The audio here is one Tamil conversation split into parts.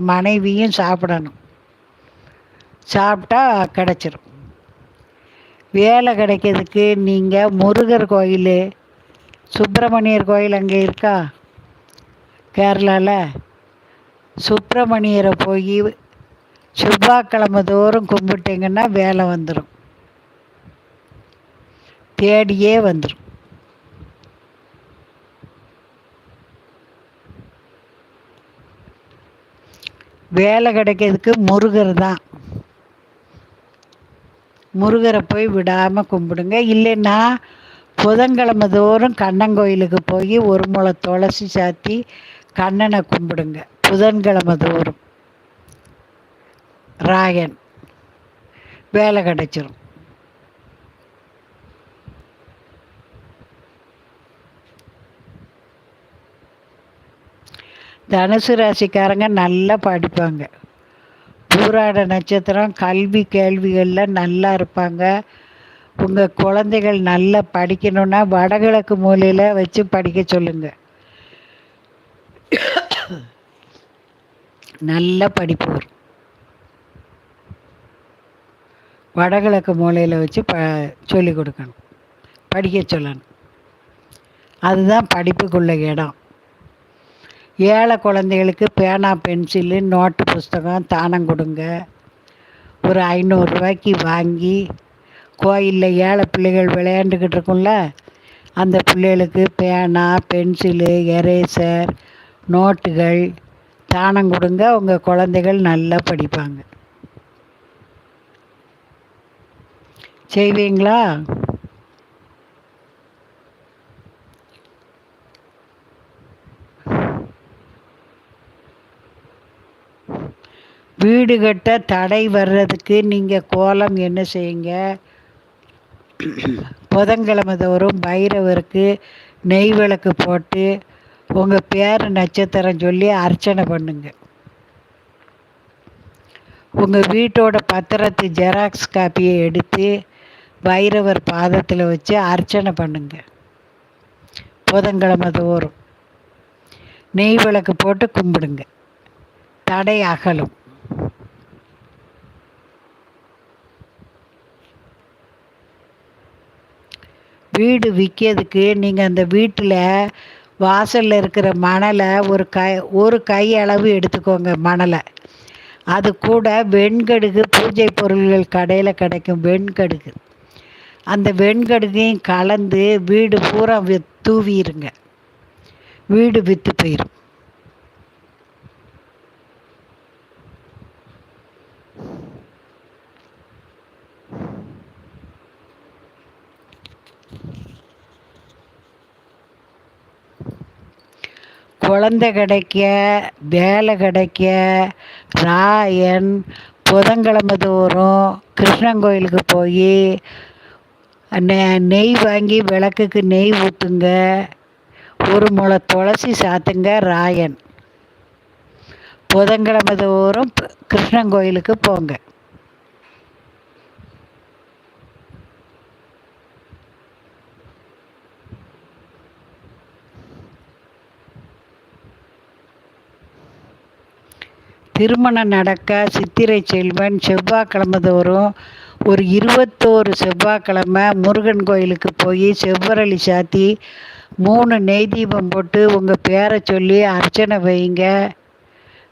மனைவியும் சாப்பிடணும். சாப்பிட்டா கிடச்சிரும். வேலை கிடைக்கிறதுக்கு நீங்கள் முருகர் கோயில் சுப்பிரமணியர் கோயில் அங்கே இருக்கா? கேரளாவில் சுப்பிரமணியரை போய் செவ்வாய்க்கிழமை தோறும் கும்பிட்டிங்கன்னா வேலை வந்துடும் தேடியே வந்துடும் வேலை கிடைக்கிறதுக்கு முருகர் தான். முருகரை போய் விடாமல் கும்பிடுங்க. இல்லைன்னா புதன்கிழமை தோறும் கண்ணன் கோயிலுக்கு போய் ஒரு முளை துளசி சாத்தி கண்ணனை கும்பிடுங்க. புதன்கிழமை தோறும். ராயன். வேலை கிடைச்சிரும். தனுசு ராசிக்காரங்க நல்லா படிப்பாங்க. பூராட நட்சத்திரம் கல்வி கேள்விகளில் நல்லா இருப்பாங்க. உங்கள் குழந்தைகள் நல்லா படிக்கணும்னா வடகிழக்கு மூலையில் வச்சு படிக்க சொல்லுங்கள் நல்ல படிப்பு வடகிழக்கு மூலையில் வச்சு ப சொல்லிக் கொடுக்கணும். படிக்க சொல்லணும். அதுதான் படிப்புக்குள்ள இடம். ஏழை குழந்தைகளுக்கு பேனா பென்சிலு நோட்டு புஸ்தகம் தானம் கொடுங்க. ஒரு ஐநூறுரூவாய்க்கு வாங்கி கோயிலில் ஏழை பிள்ளைகள் விளையாண்டுக்கிட்டு இருக்கும்ல அந்த பிள்ளைகளுக்கு பேனா பென்சிலு எரேசர் நோட்டுகள் தானம் கொடுங்க. உங்கள் குழந்தைகள் நல்லா படிப்பாங்க. செய்வீங்களா? வீடு கட்ட தடை வர்றதுக்கு நீங்கள் கோலம் என்ன செய்யுங்க? புதன்கிழமை தோறும் பைரவருக்கு நெய் விளக்கு போட்டு உங்கள் பேர் நட்சத்திரம் சொல்லி அர்ச்சனை பண்ணுங்க. உங்கள் வீட்டோட பத்திரத்து ஜெராக்ஸ் காப்பியை எடுத்து பைரவர் பாதத்தில் வச்சு அர்ச்சனை பண்ணுங்க. புதன்கிழமை தோறும். நெய் விளக்கு போட்டு கும்பிடுங்க. தடை அகலும். வீடு விற்கிறதுக்கு நீங்கள் அந்த வீட்டில் வாசலில் இருக்கிற மணலை ஒரு கை ஒரு கை அளவு எடுத்துக்கோங்க மணலை. அது கூட வெண்கடுகு பூஜை பொருள்கள் கடையில் கிடைக்கும் வெண்கடுகு. அந்த வெண்கடுகையும் கலந்து வீடு பூரா வி தூவிடுங்க வீடு விற்று போயிடும் குழந்தை கிடைக்க வேலை கிடைக்க ராயன் புதன்கிழமை தோறும் கிருஷ்ணன் கோயிலுக்கு போய் நெய் வாங்கி விளக்குக்கு நெய் ஊற்றுங்க ஒரு முளை துளசி சாத்துங்க ராயன். புதன்கிழமை தோறும் கிருஷ்ணன் கோயிலுக்கு போங்க. திருமணம் நடக்க சித்திரை செல்வன் செவ்வாய்க்கிழமை தோறும் ஒரு இருபத்தோரு செவ்வாய்க்கிழமை முருகன் கோயிலுக்கு போய் செவ்வரளி சாத்தி மூணு நெய் தீபம் போட்டு உங்கள் பேரை சொல்லி அர்ச்சனை வைங்க.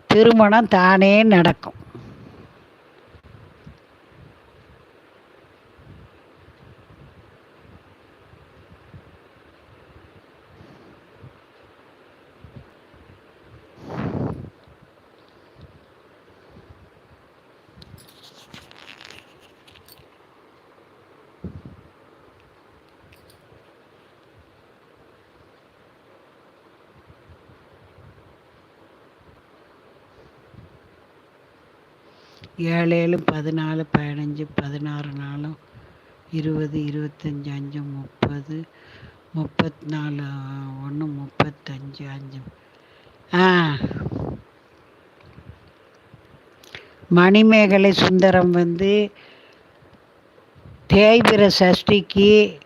திருமணம் தானே நடக்கும். ஏழு ஏழு பதினாலு பதினஞ்சு பதினாறு நாளும் இருபது இருபத்தஞ்சி அஞ்சு முப்பது முப்பத்தி நாலு ஒன்று முப்பத்தஞ்சு அஞ்சு. ஆ. மணிமேகலை சுந்தரம் வந்து தேய்பிர சஷ்டிக்கு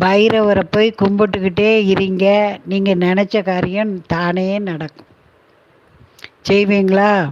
பைரவரை போய் கும்பிட்டுக்கிட்டே இருங்க. நீங்கள் நினச்ச காரியம் தானே நடக்கும். செய்வீங்களா?